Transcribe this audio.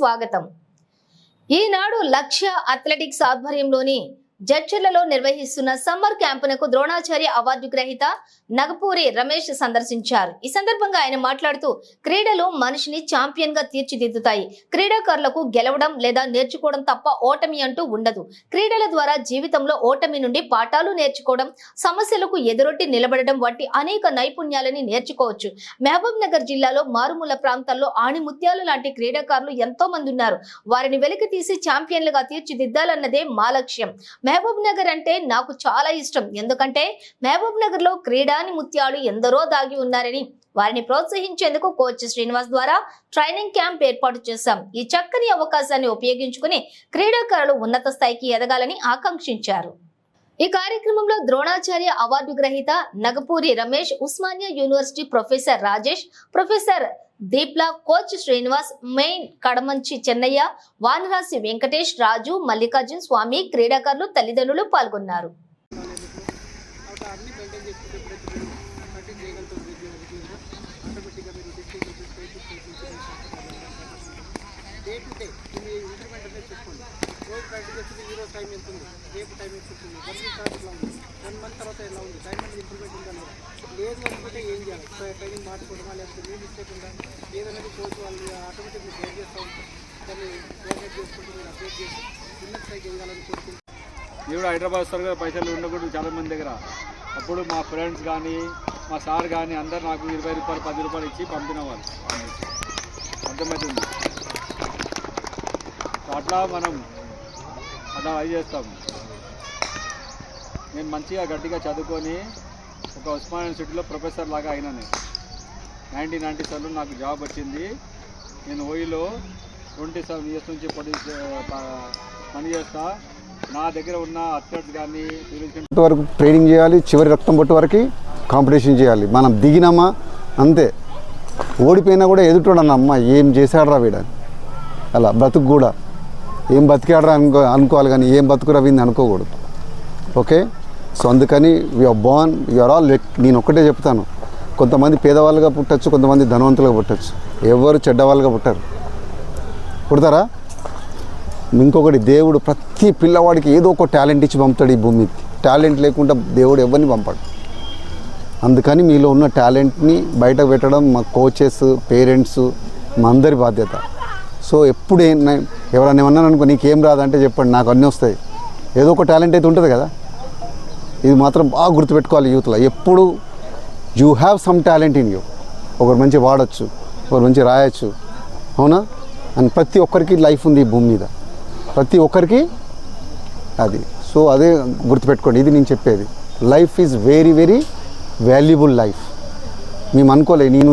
స్వాగతం. ఈనాడు లక్ష్య అథ్లెటిక్స్ ఆధ్వర్యంలోని జడ్చర్లలో నిర్వహిస్తున్న సమ్మర్ క్యాంపునకు ద్రోణాచార్య అవార్డు గ్రహీత నగపూరి రమేష్ సందర్శించారు. ఈ సందర్భంగా ఆయన మాట్లాడుతూ క్రీడలు మనిషిని ఛాంపియన్గా తీర్చిదిద్దుతాయి. క్రీడాకారులకు గెలవడం లేదా నేర్చుకోవడం తప్ప ఓటమి అంటూ ఉండదు. క్రీడల ద్వారా జీవితంలో ఓటమి నుండి పాఠాలు నేర్చుకోవడం సమస్యలకు ఎదురొట్టి నిలబడడం వంటి అనేక నైపుణ్యాలని నేర్చుకోవచ్చు. మహబూబ్ నగర్ జిల్లాలో మారుమూల ప్రాంతాల్లో ఆణిముత్యాలు లాంటి క్రీడాకారులు ఎంతో మంది ఉన్నారు. వారిని వెలికి తీసి ఛాంపియన్లుగా తీర్చిదిద్దాలన్నదే మా లక్ష్యం. మహబూబ్ నగర్ అంటే నాకు చాలా ఇష్టం. ఎందుకంటే మహబూబ్ నగర్లో క్రీడాని ముత్యాలు ఎందరో దాగి ఉన్నారని వారిని ప్రోత్సహించేందుకు కోచ్ శ్రీనివాస్ ద్వారా ట్రైనింగ్ క్యాంప్ ఏర్పాటు చేశాం. ఈ చక్కని అవకాశాన్ని ఉపయోగించుకుని క్రీడాకారులు ఉన్నత స్థాయికి ఎదగాలని ఆకాంక్షించారు. ఈ కార్యక్రమంలో ద్రోణాచార్య అవార్డు గ్రహీత Nagapuri Ramesh Osmania university professor Rajesh professor Deepla coach Srinivas మెయిన్ కడమంచి చెన్నయ్య వానరాసి వెంకటేష్ రాజు మల్లికార్జున్ స్వామి క్రీడాకారులు తల్లిదండ్రులు పాల్గొన్నారు. డే టు డే ఇంక్రిమెంట్ అనేది చూసుకోండి రోజు ప్రాక్టీస్ చేస్తుంది ఈ రోజు టైం ఎంత ఉంది? రేపు టైం ఎంత ఉంటుంది వన్ వీక్ తర్వాత ఎలా ఉంది? వన్ మంత్ తర్వాత ఎలా ఉంది? టైం అనేది ఇంప్రూవ్మెంట్ ఉందా లేదా? లేదు అనుకుంటే ఏం చేయాలి? ట్రైనింగ్ మార్చుకోవడమా లేకపోతే మీ మిస్టేక్ ఉందా? ఏదనేది కోచ్ వాళ్ళు ఆటోమేటిక్ మీరు గైడ్ చేస్తూ ఉంటారు. దాన్ని కోఆర్డినేట్ చేసుకుంటూ మీరు అప్డేట్ చేసి చిన్న స్థాయికి చేయాలని కోరుకుంటున్నాను ఇప్పుడు హైదరాబాద్ వస్తారు కదా పైసలు ఉండకూడదు చాలామంది దగ్గర. అప్పుడు మా ఫ్రెండ్స్ కానీ మా సార్ కానీ అందరు నాకు ఇరవై రూపాయలు పది రూపాయలు ఇచ్చి పంపిన వాళ్ళు అర్థమవుతుంది అట్లా మనం అట్లా అది చేస్తాం. నేను మంచిగా గట్టిగా చదువుకొని ఒక ఉస్మాన్ యూనివర్సిటీలో ప్రొఫెసర్ లాగా అయినా నేను. నైన్టీన్ నైంటీ సెవెన్లో నాకు జాబ్ వచ్చింది. నేను ఓయిలో ట్వంటీ సెవెన్ ఇయర్స్ నుంచి పని పనిచేస్తా నా దగ్గర ఉన్న అథ్లెట్స్ కానీ వరకు ట్రైనింగ్ చేయాలి చివరి రక్తం పొట్టు వరకు కాంపిటీషన్ చేయాలి. మనం దిగినామా? అంతే. ఓడిపోయినా కూడా ఎదుటోడన్న అమ్మ ఏం చేశాడరా వీడని అలా బ్రతుకు కూడా. ఏం బతికాడరా అనుకో అనుకోవాలి కానీ ఏం బతుకురా వీంది అనుకోకూడదు. ఓకే? సో అందుకని యూఆర్ బోర్న్ యూఆర్ ఆల్ నేను ఒక్కటే చెప్తాను. కొంతమంది పేదవాళ్ళుగా పుట్టచ్చు కొంతమంది ధనవంతులుగా పుట్టచ్చు. ఎవరు చెడ్డవాళ్ళుగా పుట్టారు. పుడతారా? ఇంకొకటి దేవుడు ప్రతి పిల్లవాడికి ఏదో ఒక టాలెంట్ ఇచ్చి పంపుతాడు ఈ భూమికి టాలెంట్ లేకుండా దేవుడు ఎవరిని పంపాడు. అందుకని మీలో ఉన్న టాలెంట్ని బయట పెట్టడం మా కోచెస్ పేరెంట్స్ మా అందరి బాధ్యత. సో ఎప్పుడు ఎవరన్నా నే- ఏమన్నాను అనుకో నీకేం రాదంటే చెప్పండి నాకు అన్నీ వస్తాయి. ఏదో ఒక టాలెంట్ అయితే ఉంటుంది కదా. ఇది మాత్రం బాగా గుర్తుపెట్టుకోవాలి యూత్లో. ఎప్పుడు you have some talent in you ఒకరు మంచి వాడచ్చు ఒకరు మంచి రాయొచ్చు. అవునా? అండ్ ప్రతి ఒక్కరికి లైఫ్ ఉంది ఈ భూమి మీద. ప్రతి ఒక్కరికి అది. సో అదే గుర్తుపెట్టుకోండి ఇది నేను చెప్పేది. Life is very very valuable life మేము అనుకోలే నేను